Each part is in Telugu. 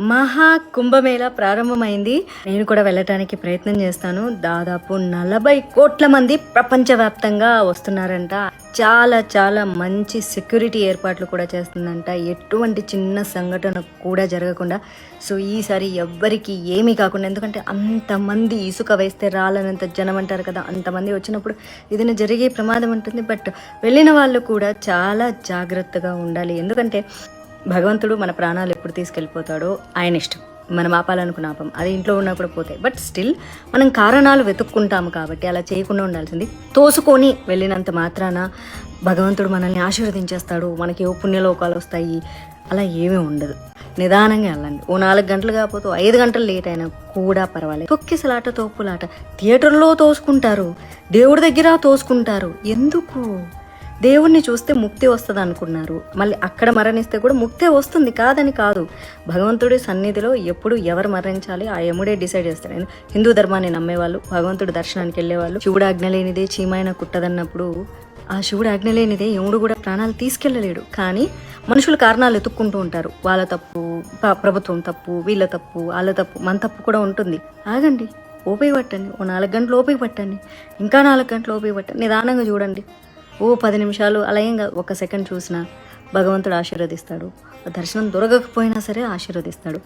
మహా కుంభమేళ ప్రారంభమైంది. నేను కూడా వెళ్ళటానికి ప్రయత్నం చేస్తాను. దాదాపు నలభై కోట్ల మంది ప్రపంచవ్యాప్తంగా వస్తున్నారంట. చాలా చాలా మంచి సెక్యూరిటీ ఏర్పాట్లు కూడా చేస్తుందంట. ఎటువంటి చిన్న సంఘటన కూడా జరగకుండా. సో ఈసారి ఎవ్వరికి ఏమీ కాకుండా ఎందుకంటే అంతమంది ఇసుక వేస్తే రాలనంత జనం అంటారు కదా అంతమంది వచ్చినప్పుడు ఏదైనా జరిగే ప్రమాదం ఉంటుంది. బట్ వెళ్ళిన వాళ్ళు కూడా చాలా జాగ్రత్తగా ఉండాలి. ఎందుకంటే భగవంతుడు మన ప్రాణాలు ఎప్పుడు తీసుకెళ్ళిపోతాడో ఆయన ఇష్టం. మనం ఆపాలనుకున్న ఆపం అది ఇంట్లో ఉన్నప్పుడు పోతాయి. బట్ స్టిల్ మనం కారణాలు వెతుక్కుంటాము కాబట్టి అలా చేయకుండా ఉండాల్సింది. తోసుకొని వెళ్ళినంత మాత్రాన భగవంతుడు మనల్ని ఆశీర్వదించేస్తాడు. మనకి ఏ పుణ్యలోకాలు వస్తాయి? అలా ఏమీ ఉండదు. నిదానంగా వెళ్ళండి. ఓ నాలుగు గంటలు కాకపోతే ఐదు గంటలు లేట్ అయినా కూడా పర్వాలేదు. తొక్కిసలాట తోపులాట. థియేటర్లో తోసుకుంటారు. దేవుడి దగ్గర తోసుకుంటారు. ఎందుకు? దేవుణ్ణి చూస్తే ముక్తి వస్తుంది అనుకున్నారు మళ్ళీ అక్కడ మరణిస్తే కూడా ముక్తే వస్తుంది కాదని కాదు. భగవంతుడి సన్నిధిలో ఎప్పుడు ఎవరు మరణించాలి ఆ యముడే డిసైడ్ చేస్తాడు. హిందూ ధర్మాన్ని నమ్మేవాళ్ళు భగవంతుడి దర్శనానికి వెళ్ళేవాళ్ళు. శివుడు ఆజ్ఞ లేనిదే చీమైన కుట్టదన్నప్పుడు ఆ శివుడు ఆజ్ఞ లేనిదే యముడు కూడా ప్రాణాలు తీసుకెళ్ళలేడు. కానీ మనుషులు కారణాలు ఎత్తుక్కుంటూ ఉంటారు. వాళ్ళ తప్పు ప్రభుత్వం తప్పు వీళ్ళ తప్పు వాళ్ళ తప్పు మన తప్పు కూడా ఉంటుంది. ఆగండి ఓపిక పట్టండి. ఓ నాలుగు గంటలు ఓపిక పట్టండి. ఇంకా నాలుగు గంటలు ఓపిక పట్టండి. నిదానంగా చూడండి. ఓ పది నిమిషాలు అలా ఏం ఒక సెకండ్ చూసినా భగవంతుడు ఆశీర్వదిస్తాడు. దర్శనం దొరకకపోయినా సరే ఆశీర్వదిస్తాడు.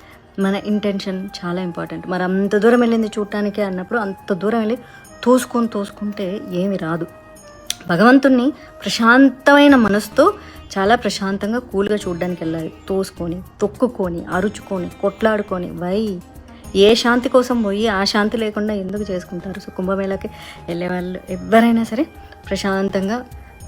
మన ఇంటెన్షన్ చాలా ఇంపార్టెంట్ మరి అంత దూరం వెళ్ళింది చూడటానికే అన్నప్పుడు అంత దూరం వెళ్ళి తోసుకొని తోసుకుంటే ఏమి రాదు. భగవంతుణ్ణి ప్రశాంతమైన మనసుతో చాలా ప్రశాంతంగా కూల్గా చూడడానికి వెళ్ళాలి. తోసుకొని తొక్కుకొని అరుచుకొని కొట్లాడుకొని వై! ఏ శాంతి కోసం పోయి ఆ శాంతి లేకుండా ఎందుకు చేసుకుంటారు? సో కుంభమేళాకి వెళ్ళే వాళ్ళు ఎవరైనా సరే ప్రశాంతంగా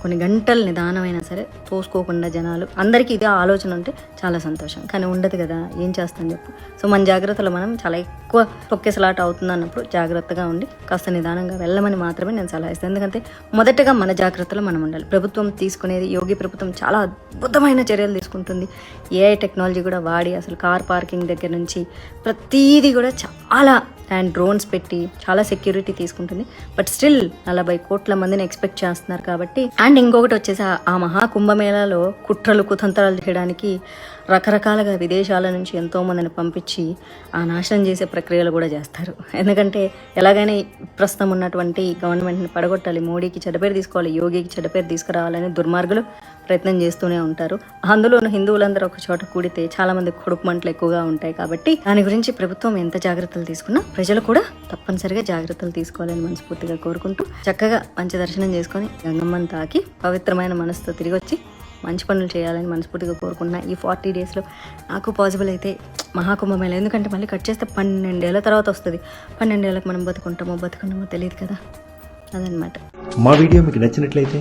కొన్ని గంటలు నిదానమైనా సరే తోసుకోకుండా జనాలు అందరికీ ఇదే ఆలోచన ఉంటే చాలా సంతోషం. కానీ ఉండదు కదా ఏం చేస్తాం చెప్పు. సో మన జాగ్రత్తలో మనం చాలా ఎక్కువ తొక్కేసలాట అవుతుంది అన్నప్పుడు జాగ్రత్తగా ఉండి కాస్త నిదానంగా వెళ్ళమని మాత్రమే నేను సలహా ఇస్తాను. ఎందుకంటే మొదటగా మన జాగ్రత్తలో మనం ఉండాలి. ప్రభుత్వం తీసుకునేది యోగి ప్రభుత్వం చాలా అద్భుతమైన చర్యలు తీసుకుంటుంది. ఏఐ టెక్నాలజీ కూడా వాడి అసలు కార్ పార్కింగ్ దగ్గర నుంచి ప్రతీది కూడా చాలా అండ్ డ్రోన్స్ పెట్టి చాలా సెక్యూరిటీ తీసుకుంటుంది. బట్ స్టిల్ నలభై కోట్ల మందిని ఎక్స్పెక్ట్ చేస్తున్నారు కాబట్టి అండ్ ఇంకొకటి వచ్చేసి ఆ- మహాకుంభమేళాలో మహా కుంభమేళాలో కుట్రలు కుతంత్రాలు చేయడానికి రకరకాలుగా విదేశాల నుంచి ఎంతోమందిని పంపించి ఆ నాశనం చేసే ప్రక్రియలు కూడా చేస్తారు. ఎందుకంటే ఎలాగైనా ప్రస్తుతం ఉన్నటువంటి గవర్నమెంట్ని పడగొట్టాలి మోడీకి చెడ్డపేరు తీసుకోవాలి యోగికి చెడ్డపేరు తీసుకురావాలని దుర్మార్గులు ప్రయత్నం చేస్తూనే ఉంటారు. అందులో హిందువులందరూ ఒక చోట కూడితే చాలా మంది కొడుకు మంటలు ఎక్కువగా ఉంటాయి కాబట్టి దాని గురించి ప్రభుత్వం ఎంత జాగ్రత్తలు తీసుకున్నా ప్రజలు కూడా తప్పనిసరిగా జాగ్రత్తలు తీసుకోవాలని మనస్ఫూర్తిగా కోరుకుంటూ చక్కగా మంచి దర్శనం చేసుకొని గంగమ్మని తాకి పవిత్రమైన మనసుతో తిరిగి వచ్చి మంచి పనులు చేయాలని మనస్ఫూర్తిగా కోరుకుంటున్నా. ఈ ఫార్టీ డేస్లో నాకు పాసిబుల్ అయితే మహాకుంభమేళ. ఎందుకంటే మళ్ళీ కట్ చేస్తే పన్నెండేళ్ళ తర్వాత వస్తుంది. పన్నెండేళ్ళకి మనం బతుకుంటామో బతుకున్నామో తెలియదు కదా. అదనమాట మా వీడియో మీకు నచ్చినట్లయితే